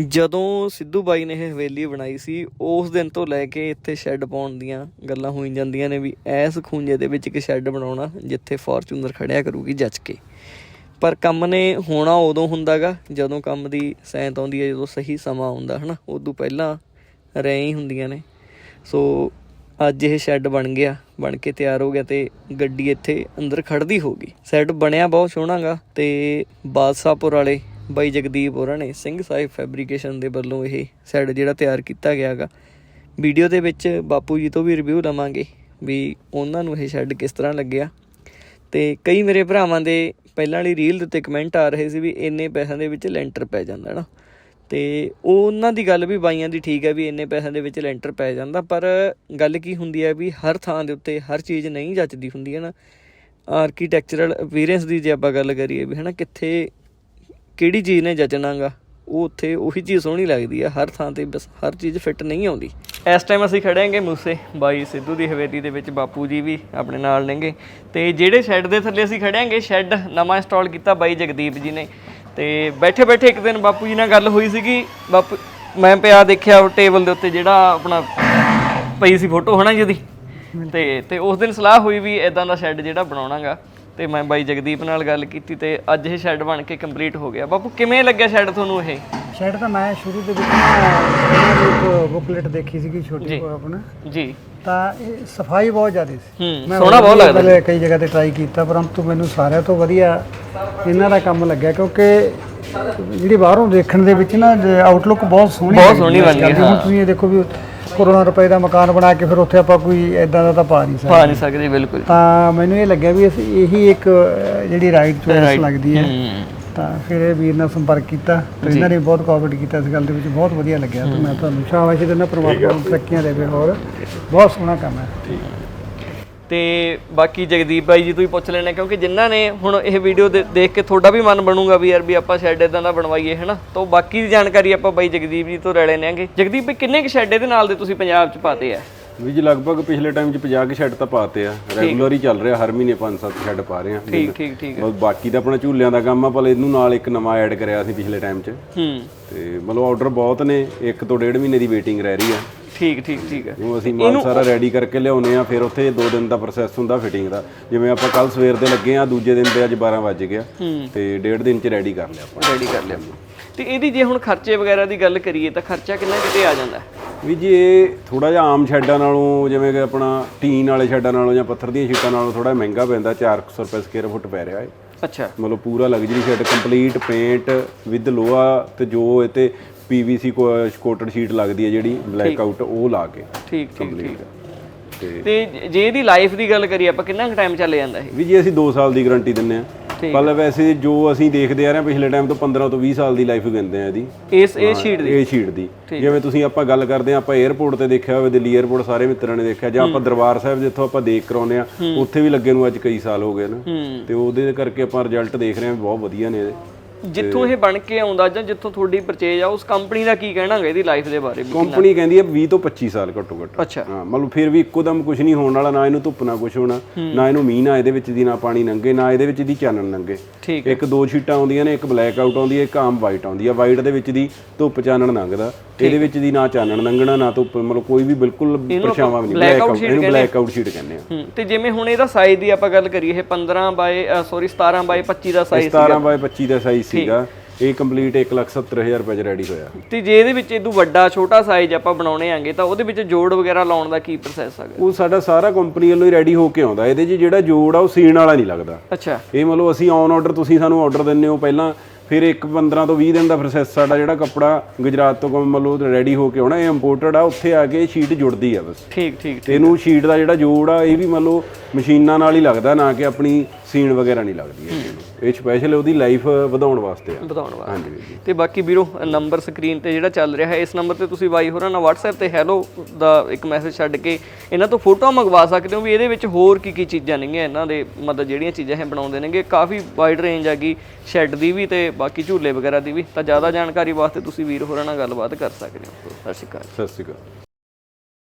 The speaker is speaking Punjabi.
ਜਦੋਂ ਸਿੱਧੂ ਬਾਈ ਨੇ ਇਹ ਹਵੇਲੀ ਬਣਾਈ ਸੀ, ਉਸ ਦਿਨ ਤੋਂ ਲੈ ਕੇ ਇੱਥੇ ਸ਼ੈੱਡ ਪਾਉਣ ਦੀਆਂ ਗੱਲਾਂ ਹੋਈ ਜਾਂਦੀਆਂ ਨੇ ਵੀ ਐਸ ਖੂੰਜੇ ਦੇ ਵਿੱਚ ਇੱਕ ਸ਼ੈੱਡ ਬਣਾਉਣਾ, ਜਿੱਥੇ ਫੋਰਚੂਨਰ ਖੜਿਆ ਕਰੂਗੀ ਜੱਜ ਕੇ। ਪਰ ਕੰਮ ਨੇ ਹੋਣਾ ਉਦੋਂ ਹੁੰਦਾਗਾ, ਜਦੋਂ ਕੰਮ ਦੀ ਸੈਂਤ ਆਉਂਦੀ ਹੈ, ਜਦੋਂ ਸਹੀ ਸਮਾਂ ਆਉਂਦਾ, ਹਨਾ? ਉਦੋਂ ਪਹਿਲਾਂ ਰਹਿ ਹੀ ਹੁੰਦੀਆਂ ਨੇ। ਸੋ ਅੱਜ ਇਹ ਸ਼ੈੱਡ ਬਣ ਗਿਆ, ਬਣ ਕੇ ਤਿਆਰ ਹੋ ਗਿਆ ਤੇ ਗੱਡੀ ਇੱਥੇ ਅੰਦਰ ਖੜਦੀ ਗਈ ਸ਼ੈੱਡ ਬਣਿਆ ਬਹੁਤ ਸੋਹਣਾਗਾ ਤੇ ਬਾਦਸ਼ਾਹਪੁਰ ਵਾਲੇ ਬਾਈ ਜਗਦੀਪ ਹੋਰਾਂ ਨੇ ਸਿੰਘ ਸਾਹਿਬ ਫੈਬਰੀਕੇਸ਼ਨ ਦੇ ਵੱਲੋਂ ਇਹ ਸ਼ੈੱਡ ਜਿਹੜਾ ਤਿਆਰ ਕੀਤਾ ਗਿਆਗਾ ਵੀਡੀਓ ਦੇ ਵਿੱਚ ਬਾਪੂ ਜੀ ਤੋਂ ਵੀ ਰਿਵਿਊ ਲਵਾਂਗੇ ਵੀ ਉਹਨਾਂ ਨੂੰ ਇਹ ਸ਼ੈੱਡ ਕਿਸ ਤਰ੍ਹਾਂ ਲੱਗਿਆ। ਤੇ ਕਈ ਮੇਰੇ ਭਰਾਵਾਂ ਦੇ ਪਹਿਲਾਂ ਵਾਲੀ ਰੀਲ ਦੇ ਉੱਤੇ ਕਮੈਂਟ ਆ ਰਹੇ ਸੀ ਵੀ ਇੰਨੇ ਪੈਸਿਆਂ ਦੇ ਵਿੱਚ ਲੈਂਟਰ ਪੈ ਜਾਂਦਾ ਨਾ। ਤੇ ਉਹ ਉਹਨਾਂ ਦੀ ਗੱਲ ਵੀ ਬਾਈਆਂ ਦੀ ਠੀਕ ਹੈ ਵੀ ਇੰਨੇ ਪੈਸਿਆਂ ਦੇ ਵਿੱਚ ਲੈਂਟਰ ਪੈ ਜਾਂਦਾ, ਪਰ ਗੱਲ ਕੀ ਹੁੰਦੀ ਹੈ ਵੀ ਹਰ ਥਾਂ ਦੇ ਉੱਤੇ ਹਰ ਚੀਜ਼ ਨਹੀਂ ਜੱਚਦੀ ਹੁੰਦੀ ਹੈ ਨਾ। ਆਰਕੀਟੈਕਚਰਲ ਅਪੀਅਰੈਂਸ ਦੀ ਜੇ ਆਪਾਂ ਗੱਲ ਕਰੀਏ ਵੀ ਹਨਾ, ਕਿੱਥੇ ਕਿਹੜੀ ਚੀਜ਼ ਨੇ ਜਚਣਾਗਾ? ਉਹ ਉੱਥੇ ਉਹੀ ਚੀਜ਼ ਸੋਹਣੀ ਲੱਗਦੀ ਆ, ਹਰ ਥਾਂ ਤੇ ਬਸ ਹਰ ਚੀਜ਼ ਫਿੱਟ ਨਹੀਂ ਆਉਂਦੀ। ਇਸ ਟਾਈਮ ਅਸੀਂ ਖੜੇ ਹਾਂਗੇ ਮੂਸੇ, ਬਾਈ ਸਿੱਧੂ ਦੀ ਹਵੇਲੀ ਦੇ ਵਿੱਚ, ਬਾਪੂ ਜੀ ਵੀ ਆਪਣੇ ਨਾਲ ਨੇਗੇ। ਤੇ ਜਿਹੜੇ ਸ਼ੈੱਡ ਦੇ ਥੱਲੇ ਅਸੀਂ ਖੜੇ ਹਾਂਗੇ ਸ਼ੈੱਡ ਨਵਾਂ ਇੰਸਟਾਲ ਕੀਤਾ ਬਾਈ ਜਗਦੀਪ ਜੀ ਨੇ। ਤੇ ਬੈਠੇ ਬੈਠੇ ਇੱਕ ਦਿਨ ਬਾਪੂ ਜੀ ਨਾਲ ਗੱਲ ਹੋਈ ਸੀਗੀ, ਬਾਪੂ, ਮੈਂ ਪਿਆ ਦੇਖਿਆ ਉਹ ਟੇਬਲ ਦੇ ਉੱਤੇ ਜਿਹੜਾ ਆਪਣਾ ਪਈ ਸੀ ਫੋਟੋ ਹਨਾ ਜਿਹਦੀ ਤੇ ਤੇ ਉਸ ਦਿਨ ਸਲਾਹ ਹੋਈ ਵੀ ਇਦਾਂ ਦਾ ਸ਼ੈੱਡ ਜਿਹੜਾ ਬਣਾਉਣਾਗਾ। ਤੇ ਮੈਂ ਬਾਈ ਜਗਦੀਪ ਨਾਲ ਗੱਲ ਕੀਤੀ ਤੇ ਅੱਜ ਇਹ ਸ਼ੈੱਡ ਬਣ ਕੇ ਕੰਪਲੀਟ ਹੋ ਗਿਆ। ਬਾਪੂ ਕਿਵੇਂ ਲੱਗਿਆ ਸ਼ੈੱਡ ਤੁਹਾਨੂੰ ਇਹ? ਸ਼ੈਡ ਤਾਂ ਮੈਂ ਸ਼ੁਰੂ ਦੇ ਵਿੱਚ ਇੱਕ ਬੁਕਲੇਟ ਦੇਖੀ ਸੀਗੀ ਛੋਟੀ ਆਪਣਾ। ਜੀ। ਤਾਂ ਇਹ ਸਫ਼ਾਈ ਬਹੁਤ ਜ਼ਿਆਦਾ ਸੀ। ਮੈਂ ਸੋਹਣਾ ਬਹੁਤ ਲੱਗਦਾ। ਪਹਿਲੇ ਕਈ ਜਗ੍ਹਾ ਤੇ ਟਰਾਈ ਕੀਤਾ ਪਰੰਤੂ ਮੈਨੂੰ ਸਾਰਿਆਂ ਤੋਂ ਵਧੀਆ ਇਹਨਾਂ ਦਾ ਕੰਮ ਲੱਗਿਆ ਕਿਉਂਕਿ ਜਿਹੜੀ ਬਾਹਰੋਂ ਦੇਖਣ ਦੇ ਵਿੱਚ ਨਾ ਆਊਟਲੁੱਕ ਬਹੁਤ ਸੋਹਣੀ ਬਹੁਤ ਸੋਹਣੀ ਬਣ ਗਈ, ਤੁਸੀਂ ਇਹ ਦੇਖੋ ਵੀ ਕਰੋਨਾ ਰੁਪਏ ਦਾ ਮਕਾਨ ਬਣਾ ਕੇ ਫਿਰ ਉੱਥੇ ਆਪਾਂ ਕੋਈ ਐਦਾਂ ਦਾ ਤਾਂ ਪਾ ਨਹੀਂ ਸਕਦੇ। ਪਾ ਨਹੀਂ ਸਕਦੇ ਬਿਲਕੁਲ। ਤਾਂ ਮੈਨੂੰ ਇਹ ਲੱਗਿਆ ਵੀ ਅਸੀਂ ਇਹੀ ਇੱਕ ਜਿਹੜੀ ਰਾਈਟ ਚੋਇਸ ਲੱਗਦੀ ਹੈ। ਤਾਂ ਫਿਰ ਇਹ ਵੀਰ ਨਾਲ ਸੰਪਰਕ ਕੀਤਾ। ਤੇ ਇਹਨਾਂ ਨੇ ਬਹੁਤ ਕੋਆਪਰੇਟ ਕੀਤਾ ਇਸ ਗੱਲ ਦੇ ਵਿੱਚ ਬਹੁਤ ਵਧੀਆ ਲੱਗਿਆ। ਤੇ ਮੈਂ ਤੁਹਾਨੂੰ ਸ਼ਾਬਾਸ਼ ਦਿੰਦਾ ਪ੍ਰਮਾਤਮਾ ਨੂੰ ਤਰੱਕੀਆਂ ਦੇਵੇ ਹੋਰ। ਬਹੁਤ ਸੋਹਣਾ ਕੰਮ ਹੈ। ਤੇ ਬਾਕੀ ਜਗਦੀਪ ਬਾਈ ਜੀ ਤੋਂ ਹੀ ਪੁੱਛ ਲੈਣਾ ਕਿਉਂਕਿ ਜਿਨ੍ਹਾਂ ਨੇ ਹੁਣ ਇਹ ਵੀਡੀਓ ਦੇਖ ਕੇ ਤੁਹਾਡਾ ਵੀ ਮਨ ਬਣੂਗਾ ਵੀ ਯਾਰ ਵੀ ਆਪਾਂ ਸ਼ੈੱਡ ਇਦਾਂ ਦਾ ਬਣਵਾਈਏ ਹੈਨਾ? ਤਾਂ ਬਾਕੀ ਦੀ ਜਾਣਕਾਰੀ ਆਪਾਂ ਬਾਈ ਜਗਦੀਪ ਜੀ ਤੋਂ ਲੈ ਲੈਣਾਂਗੇ ਜਗਦੀਪ ਭਾਈ ਕਿੰਨੇ ਕੁ ਸ਼ੈੱਡ ਇਹਦੇ ਨਾਲ ਦੇ ਤੁਸੀਂ ਪੰਜਾਬ 'ਚ ਪਾਤੇ ਆ? ਵੀ ਜੀ ਲਗਭਗ ਪਿਛਲੇ ਟਾਈਮ 'ਚ 50 ਕੇ ਸ਼ੈੱਡ ਤਾਂ ਪਾਤੇ ਆ। ਰੈਗੂਲਰ ਹੀ ਚੱਲ ਰਿਹਾ ਹਰ ਮਹੀਨੇ 5-7 ਸ਼ੈੱਡ ਪਾ ਰਹੇ ਆ। ਠੀਕ ਠੀਕ ਠੀਕ ਬਸ ਬਾਕੀ ਤਾਂ ਆਪਣਾ ਝੂਲਿਆਂ ਦਾ ਕੰਮ ਆ ਪਰ ਇਹਨੂੰ ਨਾਲ ਇੱਕ ਨਵਾਂ ਐਡ ਕਰਿਆ ਸੀ ਪਿਛਲੇ ਟਾਈਮ 'ਚ। ਹੂੰ। ਤੇ ਮਤਲਬ ਆਰਡਰ ਬਹੁਤ ਨੇ ਇੱਕ ਤੋਂ ਡੇਢ ਮਹੀਨੇ ਦੀ ਵੇਟਿੰਗ ਰਹਿ ਰਹੀ ਆ। ਠੀਕ ਠੀਕ ਠੀਕ ਹੈ। ਉਹ ਅਸੀਂ ਮਾਲ ਸਾਰਾ ਰੈਡੀ ਕਰਕੇ ਲਿਆਉਨੇ ਆ ਫਿਰ ਉੱਥੇ 2 ਦਿਨ ਦਾ ਪ੍ਰੋਸੈਸ ਹੁੰਦਾ ਫਿਟਿੰਗ ਦਾ। ਜਿਵੇਂ ਆਪਾਂ ਕੱਲ ਸਵੇਰ ਦੇ ਲੱਗੇ ਆ ਦੂਜੇ ਦਿਨ ਤੇ ਅੱਜ 12 ਵੱਜ ਗਿਆ ਤੇ ਡੇਢ ਦਿਨ 'ਚ ਰੈਡੀ ਕਰ ਲਿਆ ਆਪਾਂ। ਰੈਡੀ ਕਰ ਲਿਆ। ਤੇ ਇਹਦੀ ਜੇ ਹੁਣ ਖਰਚੇ ਵਗੈਰਾ ਦੀ ਗੱਲ ਕਰੀਏ ਤਾਂ ਖਰਚਾ ਕਿੰਨਾ ਕਿਤੇ ਆ ਜਾਂਦਾ? ਵੀ ਜੀ ਇਹ ਥੋੜਾ ਜਿਹਾ ਆਮ ਸ਼ੈੱਡਾਂ ਨਾਲੋਂ ਜਿਵੇਂ ਕਿ ਆਪਣਾ ਟੀਨ ਵਾਲੇ ਸ਼ੈੱਡਾਂ ਨਾਲੋਂ ਜਾਂ ਪੱਥਰ ਦੀਆਂ ਸ਼ੀਟਾਂ ਨਾਲੋਂ ਥੋੜਾ ਮਹਿੰਗਾ ਪੈਂਦਾ 400 ਰੁਪਏ ਸਕੁਅਰ ਫੁੱਟ ਪੈ ਰਿਹਾ ਹੈ ਅੱਛਾ। ਮਤਲਬ ਪੂਰਾ luxury shed complete paint with ਲੋਹਾ ਤੇ ਜੋ ਇਹ ਤੇ ਪੀਵੀਸੀ ਕੋਟਡ ਸ਼ੀਟ ਲੱਗਦੀ ਹੈ ਜਿਹੜੀ ਬਲੈਕ ਆਊਟ ਉਹ ਲਾ ਕੇ ਠੀਕ ਠੀਕ ਠੀਕ। ਤੇ ਜੇ ਇਹਦੀ ਲਾਈਫ ਦੀ ਗੱਲ ਕਰੀਏ ਆਪਾਂ ਕਿੰਨਾ ਟਾਈਮ ਚੱਲ ਜਾਂਦਾ ਇਹ? ਵੀ ਜੀ ਅਸੀਂ 2 ਸਾਲ ਦੀ ਗਾਰੰਟੀ ਦਿੰਨੇ ਆ ਮਤਲਬ ਵੈਸੇ ਜੋ ਅਸੀਂ ਦੇਖਦੇ ਆ ਰਹੇ ਪਿਛਲੇ ਟਾਈਮ ਤੋਂ 15 ਤੋਂ 20 ਸਾਲ ਦੀ ਲਾਈਫ ਗਿੰਦੇ ਆ ਇਹਦੀ। ਇਸ ਇਹ ਸ਼ੀਟ ਦੀ? ਇਹ ਸ਼ੀਟ ਦੀ। ਜਿਵੇਂ ਤੁਸੀਂ ਆਪਾਂ ਗੱਲ ਕਰਦੇ ਆ ਆਪਾਂ 에어ਪੋਰਟ ਤੇ ਦੇਖਿਆ ਹੋਵੇ ਦਿੱਲੀ 에어ਪੋਰਟ ਸਾਰੇ ਮਿੱਤਰਾਂ ਨੇ ਦੇਖਿਆ ਜਾਂ ਆਪਾਂ ਦਰਬਾਰ ਸਾਹਿਬ ਜਿੱਥੋਂ ਆਪਾਂ ਦੇਖ ਕਰਾਉਂਦੇ ਆ ਉੱਥੇ ਵੀ ਲੱਗੇ ਨੂੰ ਅੱਜ ਕਈ ਸਾਲ ਹੋ ਗਏ ਨਾ। ਤੇ ਉਹਦੇ ਕਰਕੇ ਆਪਾਂ ਰਿਜ਼ਲਟ ਦੇਖ ਰਹੇ ਆ ਬਹੁਤ ਵਧੀਆ ਨੇ ਇਹਦੇ। ਜਿੱਥੋਂ ਇਹ ਬਣ ਕੇ ਆਉਂਦਾ ਜਾਂ ਜਿੱਥੋਂ ਤੁਹਾਡੀ ਪਰਚੇਜ ਆ ਉਸ ਕੰਪਨੀ ਦਾ ਕੀ ਕਹਿਣਾ ਹੈ ਇਹਦੀ ਲਾਈਫ ਦੇ ਬਾਰੇ ਵੀ? ਕੰਪਨੀ ਕਹਿੰਦੀ ਹੈ 20 ਤੋਂ 25 ਸਾਲ ਘੱਟੋ ਘੱਟ। ਅੱਛਾ। ਹਾਂ ਮਤਲਬ ਫਿਰ ਵੀ ਇੱਕੋ ਦਮ ਕੁਝ ਨਹੀਂ ਹੋਣ ਵਾਲਾ ਨਾ ਇਹਨੂੰ ਧੁੱਪ ਨਾ ਕੁਝ ਹੋਣਾ ਨਾ ਇਹਨੂੰ ਮੀਂਹ ਨਾ ਇਹਦੇ ਵਿੱਚ ਦੀ ਨਾ ਪਾਣੀ ਲੰਗੇ ਨਾ ਇਹਦੇ ਵਿੱਚ ਦੀ ਚਾਨਣ ਲੰਗੇ ਇੱਕ ਦੋ ਸ਼ੀਟਾਂ ਆਉਂਦੀਆਂ ਨੇ ਇੱਕ ਬਲੈਕ ਆਊਟ ਆਉਂਦੀ ਹੈ ਇੱਕ ਆਮ ਵਾਈਟ ਆਉਂਦੀ ਹੈ। ਵਾਈਟ ਦੇ ਵਿੱਚ ਦੀ ਧੁੱਪ ਚਾਨਣ ਲੰਘਦਾ। ਇਹਦੇ ਵਿੱਚ ਦੀ ਨਾ ਚਾਨਣ ਲੰਘਣਾ ਨਾ ਧੁੱਪ ਮਤਲਬ ਕੋਈ ਵੀ ਬਿਲਕੁਲ ਪਰਛਾਵਾਂ ਵੀ ਨਹੀਂ ਬਲੈਕ ਆਊਟ ਇਹਨੂੰ ਬਲੈਕ ਆਊਟ ਸ਼ੀਟ ਕਹਿੰਦੇ ਆ ਤੇ ਜਿਵੇਂ ਹੁਣ ਇਹਦਾ ਸਾਈਜ਼ ਦੀ ਆਪਾਂ ਗੱਲ ਕਰੀਏ ਇਹ 15 ਬਾਏ ਸੌਰੀ 17 ਬਾਏ 25 ਦਾ ਸਾਈਜ਼ 17 ਬਾਏ 25 ਦਾ ਸਾਈਜ਼ ਸੀਗਾ। ਇਹ ਕੰਪਲੀਟ 170000 ਰੁਪਏ ਚ ਰੈਡੀ ਹੋਇਆ। ਤੇ ਜੇ ਇਹਦੇ ਵਿੱਚ ਇਦੋਂ ਵੱਡਾ ਛੋਟਾ ਸਾਈਜ਼ ਆਪਾਂ ਬਣਾਉਣੇ ਆਂਗੇ ਤਾਂ ਉਹਦੇ ਵਿੱਚ ਜੋੜ ਵਗੈਰਾ ਲਾਉਣ ਦਾ ਕੀ ਪ੍ਰੋਸੈਸ ਹੈਗਾ ਉਹ ਸਾਡਾ ਸਾਰਾ ਕੰਪਨੀ ਵੱਲੋਂ ਹੀ ਰੈਡੀ ਹੋ ਕੇ ਆਉਂਦਾ। ਇਹਦੇ 'ਚ ਜਿਹੜਾ ਜੋੜ ਆ ਉਹ ਸੀਣ ਵਾਲਾ ਨਹੀਂ ਲੱਗਦਾ। ਅੱਛਾ। ਇਹ ਮਤਲਬ ਅਸੀਂ ਔਨ ਆਰਡਰ ਤੁਸੀਂ ਸਾਨੂੰ ਆਰਡਰ ਦਿੰਦੇ ਹੋ ਪਹਿਲਾਂ ਫਿਰ ਇੱਕ 15 ਤੋਂ 20 ਦਿਨ ਦਾ ਪ੍ਰੋਸੈਸ ਸਾਡਾ ਜਿਹੜਾ ਕੱਪੜਾ ਗੁਜਰਾਤ ਤੋਂ ਮਤਲਬ ਰੈਡੀ ਹੋ ਕੇ ਆਉਣਾ ਇਹ ਇੰਪੋਰਟਡ ਆ ਉੱਥੇ ਆ ਕੇ ਸ਼ੀਟ ਜੁੜਦੀ ਆ ਬਸ। ਠੀਕ ਠੀਕ ਇਹਨੂੰ ਸ਼ੀਟ ਦਾ ਜਿਹੜਾ ਜੋੜ ਆ ਇਹ ਵੀ ਮੰਨ ਲਓ ਮਸ਼ੀਨਾਂ ਨਾਲ ਹੀ ਲੱਗਦਾ ਨਾ ਕਿ ਆਪਣੀ ਸੀਣ ਵਗੈਰਾ ਨਹੀਂ ਲੱਗਦੀ ਹੈ। ਇਹ ਸਪੈਸ਼ਲ ਉਹਦੀ ਲਾਈਫ ਵਧਾਉਣ ਵਾਸਤੇ ਆ। ਵਧਾਉਣ ਵਾਸਤੇ। ਹਾਂਜੀ ਵੀਰ ਜੀ। ਤੇ ਬਾਕੀ ਵੀਰੋ ਨੰਬਰ ਸਕਰੀਨ ਤੇ ਜਿਹੜਾ ਚੱਲ ਰਿਹਾ ਹੈ ਇਸ ਨੰਬਰ ਤੇ ਤੁਸੀਂ ਬਾਈ ਹੋਰਾਂ ਨਾਲ WhatsApp ਤੇ ਹੈਲੋ ਦਾ ਇੱਕ ਮੈਸੇਜ ਛੱਡ ਕੇ ਇਹਨਾਂ ਤੋਂ ਫੋਟੋਆਂ ਮੰਗਵਾ ਸਕਦੇ ਹੋ ਵੀ ਇਹਦੇ ਵਿੱਚ ਹੋਰ ਕੀ ਕੀ ਚੀਜ਼ਾਂ ਨੇਗੀਆਂ ਇਹਨਾਂ ਦੇ ਮਤਲਬ ਜਿਹੜੀਆਂ ਚੀਜ਼ਾਂ ਇਹ ਬਣਾਉਂਦੇ ਨੇਗੇ। ਕਾਫੀ ਵਾਈਡ ਰੇਂਜ ਹੈਗੀ ਸ਼ੈੱਡ ਦੀ ਵੀ ਤੇ ਬਾਕੀ ਝੂਲੇ ਵਗੈਰਾ ਦੀ ਵੀ। ਤਾਂ ਜ਼ਿਆਦਾ ਜਾਣਕਾਰੀ ਵਾਸਤੇ ਤੁਸੀਂ ਵੀਰ ਹੋਰਾਂ ਨਾਲ ਗੱਲਬਾਤ ਕਰ ਸਕਦੇ ਹੋ। ਸਤਿ ਸ਼੍ਰੀ ਅਕਾਲ। ਸਤਿ ਸ਼੍ਰੀ ਅਕਾਲ।